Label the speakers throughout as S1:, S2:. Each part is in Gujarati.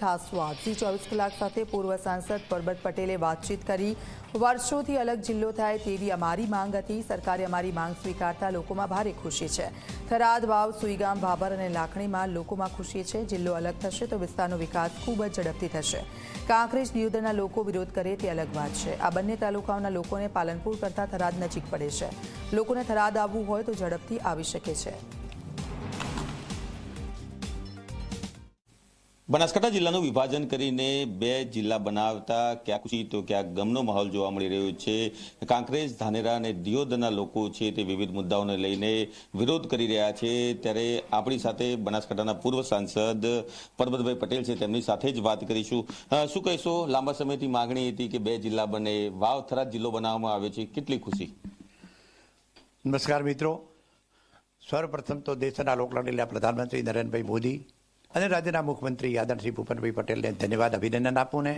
S1: ખાસ વાત. ઝી ચોવીસ કલાક સાથે પૂર્વ સાંસદ પરબત પટેલે વાતચીત કરી. વર્ષોથી અલગ જિલ્લો થાય તેવી અમારી માંગ હતી. સરકારે અમારી માંગ સ્વીકારતા લોકોમાં ભારે ખુશી છે. થરાદ, વાવ, સુઈગામ, ભાભર અને લાખણીમાં લોકોમાં ખુશી છે. જિલ્લો અલગ થશે તો વિસ્તારનો વિકાસ ખૂબ જ ઝડપથી થશે. કાંકરેજ દિયોદરના લોકો વિરોધ કરે તે અલગ વાત છે. આ બંને તાલુકાઓના લોકોને પાલનપુર કરતાં થરાદ નજીક પડે છે. લોકોને થરાદ આવવું હોય તો ઝડપથી આવી શકે છે.
S2: બનાસકાંઠા જિલ્લાનું વિભાજન કરીને બે જિલ્લા બનાવતા ક્યાંક ખુશી તો ક્યાંક ગમનો માહોલ જોવા મળી રહ્યો છે. કાંકરેજ, ધાનેરા અને દિયોદરના લોકો છે તે વિવિધ મુદ્દાઓને લઈને વિરોધ કરી રહ્યા છે. ત્યારે આપણી સાથે બનાસકાંઠાના પૂર્વ સાંસદ પરબતભાઈ પટેલ છે. તેમની સાથે જ વાત કરીશું. શું કહેશો? લાંબા સમયથી માગણી હતી કે બે જિલ્લા બને. વાવ થરાદ જિલ્લો બનાવવામાં આવે છે. કેટલી ખુશી?
S3: નમસ્કાર મિત્રો. સર્વપ્રથમ તો દેશના લોકલાડીલા પ્રધાનમંત્રી નરેન્દ્રભાઈ મોદી અને રાજ્યના મુખ્યમંત્રી આદરણશ્રી ભૂપેન્દ્રભાઈ પટેલને ધન્યવાદ, અભિનંદન આપું ને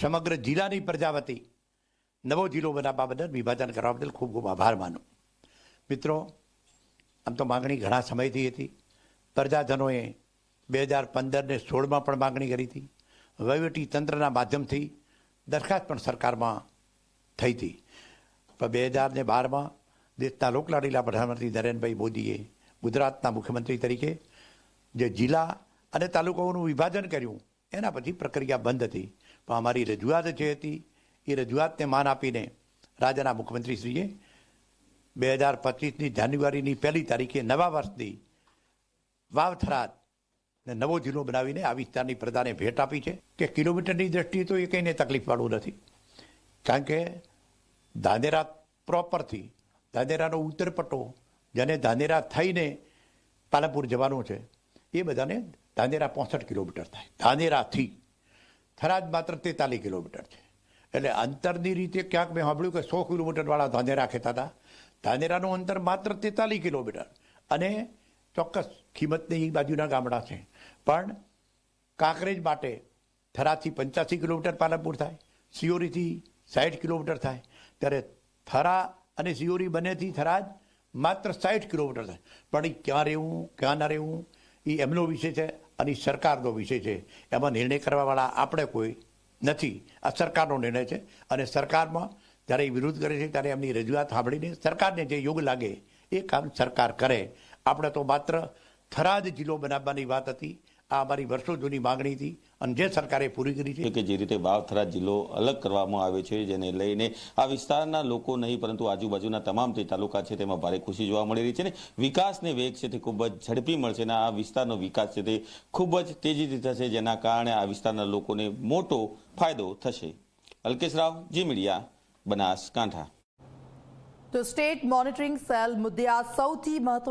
S3: સમગ્ર જિલ્લાની પ્રજા વતી નવો જિલ્લો બનાવવા બદલ વિભાજન કરવા બદલ ખૂબ ખૂબ આભાર માનું. મિત્રો, આમ તો માગણી ઘણા સમયથી હતી. પ્રજાજનોએ બે હજાર પંદરને સોળમાં પણ માગણી કરી હતી. વહીવટી તંત્રના માધ્યમથી દરખાસ્ત પણ સરકારમાં થઈ હતી. પણ બે હજાર ને બારમાં દેશના લોકલાડીલા પ્રધાનમંત્રી નરેન્દ્રભાઈ મોદીએ ગુજરાતના મુખ્યમંત્રી તરીકે જે જિલ્લા અને તાલુકાઓનું વિભાજન કર્યું. એના પછી પ્રક્રિયા બંધ હતી. પણ અમારી રજૂઆત જે હતી, એ રજૂઆતને માન આપીને રાજ્યના મુખ્યમંત્રીશ્રીએ બે હજાર પચીસની જાન્યુઆરીની પહેલી તારીખે નવા વર્ષની વાવ થરાદ ને નવો જિલ્લો બનાવીને આ વિસ્તારની પ્રજાને ભેટ આપી છે. કે કિલોમીટરની દ્રષ્ટિએ તો એ કંઈને તકલીફવાળું નથી. કારણ કે ધાનેરા પ્રોપરથી ધાનેરાનો ઉત્તર પટ્ટો જેને ધાનેરા થઈને પાલનપુર જવાનું છે, એ બધાને ધાનેરા પોસઠ કિલોમીટર થાય. ધાનેરાથી. થરાદ માત્ર તેતાલીસ કિલોમીટર છે. એટલે અંતરની રીતે ક્યાંક મેં સાંભળ્યું કે સો કિલોમીટરવાળા ધાનેરા ખેતા હતા. ધાનેરાનું અંતર માત્ર તેતાલીસ કિલોમીટર. અને ચોક્કસ કિંમતની એ બાજુના ગામડા છે. પણ કાંકરેજ માટે થરાદથી પંચ્યાસી કિલોમીટર પાલનપુર થાય. સિયોરીથી સાઠ કિલોમીટર થાય. ત્યારે થરા અને સિયોરી બંનેથી થરાદ માત્ર સાઠ કિલોમીટર થાય. પણ ક્યાં રહેવું, ક્યાં ના રહેવું એ એમનો વિષય છે અને સરકારનો વિષય છે. એમાં નિર્ણય કરવાવાળા આપણે કોઈ નથી. આ સરકારનો નિર્ણય છે અને સરકારમાં જ્યારે એ વિરોધ કરે છે ત્યારે એમની રજૂઆત સાંભળીને સરકારને જે યોગ લાગે એ કામ સરકાર કરે. આપણે તો માત્ર થરાદ જિલ્લો બનાવવાની વાત હતી. આ અમારી વર્ષો જૂની માગણી હતી અને જે સરકારે પૂરી કરી છે.
S2: કે જે રીતે વાવ જિલ્લો અલગ કરવામાં આવે છે જેને લઈને આ વિસ્તારના લોકો નહીં પરંતુ આજુબાજુના તમામ જે તાલુકા છે તેમાં ભારે ખુશી જોવા મળી રહી છે ને વિકાસને વેગ છે તે ખૂબ જ ઝડપી મળશે અને આ વિસ્તારનો વિકાસ છે તે ખૂબ જ તેજીથી થશે જેના કારણે આ વિસ્તારના લોકોને મોટો ફાયદો થશે. અલ્કેશ રાવ જી મીડિયા બનાસકાંઠા.
S1: તો સ્ટેટ મોનિટરિંગ સેલ મુદ્દે આ સૌથી મહત્વ